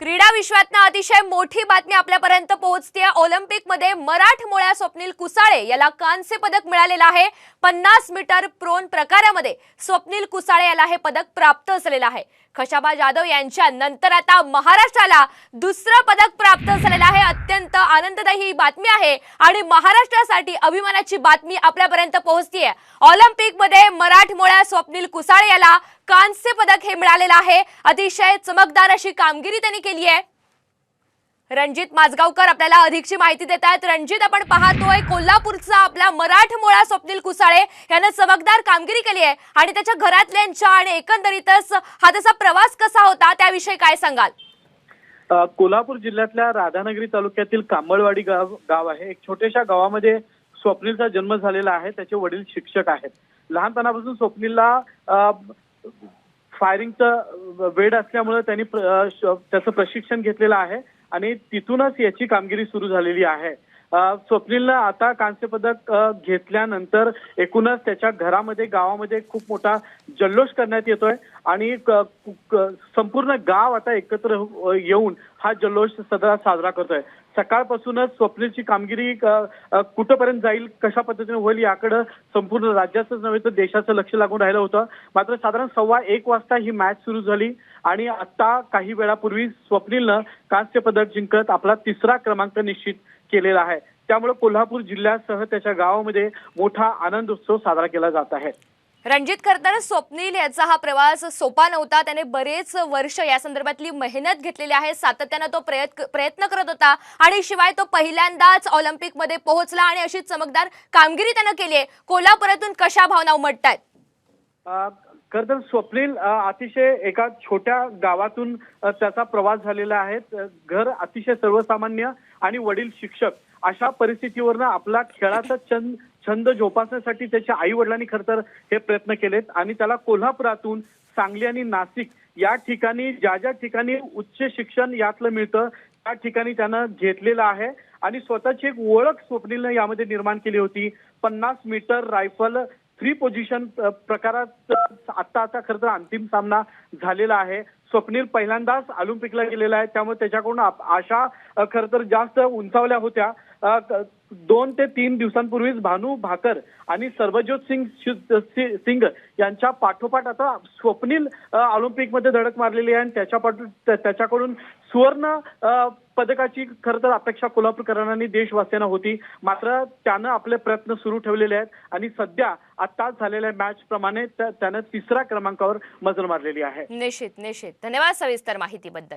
क्रीडा विश्वातनं अतिशय मोठी बातमी आपल्यापर्यंत पोहोचते ऑलिम्पिकमध्ये मराठमोळ्या स्वप्नील कुसाळे याला कांस्य पदक मिळालेलं आहे. पन्नास मीटर प्रोन प्रकारामध्ये स्वप्नील कुसाळे याला हे पदक प्राप्त झालेलं आहे. खशाबा जाधव यांच्या नंतर आता महाराष्ट्राला दुसरं पदक प्राप्त झालेलं आहे. अत्यंत आनंददायी ही बातमी आहे आणि महाराष्ट्रासाठी अभिमानाची बातमी आपल्यापर्यंत पोहोचतीये. ऑलिम्पिकमध्ये मराठमोळ्या स्वप्नील कुसाळे याला कांस्य पदक हे मिळालेलं आहे. अतिशय चमकदार अशी कामगिरी त्यांनी केली आहे. रणजित माजगावकर आपल्याला अधिकची माहिती देत आहेत. रणजित आपण पाहतोय कोल्हापूरचा आपला मराठमोळा स्वप्नील कुसाळे यानं चमकदार कामगिरी केली आहे. आणि त्याच्या घरातल्यांच्या आणि एकंदरीतच हा त्याचा प्रवास कसा होता त्याविषयी काय सांगाल? कोल्हापूर जिल्ह्यातल्या राधानगरी तालुक्यातील कांबळवाडी गाव गाव आहे. एक छोट्याशा गावामध्ये स्वप्नीलचा जन्म झालेला आहे. त्याचे वडील शिक्षक आहेत. लहानपणापासून स्वप्नीलला फायरिंगचं वेड असल्यामुळे त्यांनी प्र- श- त्याचं प्रशिक्षण घेतलेलं आहे. आणि तिथूनच याची कामगिरी सुरू झालेली आहे. स्वप्नीलनं आता कांस्य पदक घेतल्यानंतर एकूणच त्याच्या घरामध्ये गावामध्ये खूप मोठा जल्लोष करण्यात येतोय आणि संपूर्ण गाव आता एकत्र हो, येऊन हा जल्लोष सदरा साजरा करतोय. सकाळपासूनच स्वप्नीलची कामगिरी अ, कुठंपर्यंत जाईल कशा पद्धतीने होईल याकडे संपूर्ण राज्याचंच नव्हे तर देशाचं लक्ष लागून राहिलं होतं. मात्र साधारण सव्वा एक वाजता ही मॅच सुरू झाली आणि आता काही वेळापूर्वी स्वप्नीलनं कांस्य पदक जिंकत आपला तिसरा क्रमांक निश्चित केलेला आहे. त्यामुळे कोल्हापूर जिल्ह्यासह त्याच्या गावामध्ये मोठा आनंद उत्सव साजरा केला जात आहे. रणजित करताना स्वप्नील याचा हा प्रवास सोपा नव्हता. त्याने बरेच वर्ष या संदर्भातली मेहनत घेतलेली आहे. सातत्यानं तो प्रयत्न प्रयत्न करत होता आणि शिवाय तो पहिल्यांदाच ऑलिम्पिकमध्ये पोहोचला आणि अशी चमकदार कामगिरी त्यानं केली आहे. कोल्हापुरातून कशा भावना उमटतायत? अ, तर स्वप्नील अतिशय एका छोट्या गावातून त्याचा प्रवास झालेला आहे. घर अतिशय सर्वसामान्य आणि वडील शिक्षक अशा परिस्थितीवरनं आपला खेळाचा छंद छंद जोपासण्यासाठी त्याच्या आई वडिलांनी खर तर हे प्रयत्न केलेत. आणि त्याला कोल्हापुरातून सांगली आणि नाशिक या ठिकाणी ज्या ज्या ठिकाणी उच्च शिक्षण यातलं मिळतं त्या ठिकाणी त्यानं घेतलेलं आहे. आणि स्वतःची एक ओळख स्वप्नीलनं यामध्ये निर्माण केली होती. पन्नास मीटर रायफल थ्री पोझिशन प्रकारात आता आता खरं तर अंतिम सामना झालेला आहे. स्वप्नील पहिल्यांदाच ऑलिम्पिकला गेलेला आहे. त्यामुळे त्याच्याकडून आशा खरं तर जास्त उंचावल्या होत्या. दोन ते तीन दिवसांपूर्वीच भानू भाकर आणि सर्वज्योत सिंग सिंग यांच्या पाठोपाठ आता स्वप्नील ऑलिम्पिकमध्ये धडक मारलेली आहे आणि त्याच्या पाठ त्याच्याकडून सुवर्ण पदकाची खर तर अपेक्षा कोल्हापूरकरांनी देशवासियांना होती. मात्र त्यानं आपले प्रयत्न सुरू ठेवलेले आहेत आणि सध्या आताच झालेल्या मॅच प्रमाणे त्यानं तिसऱ्या क्रमांकावर मजल मारलेली आहे. निश्चित निश्चित. धन्यवाद सविस्तर माहितीबद्दल.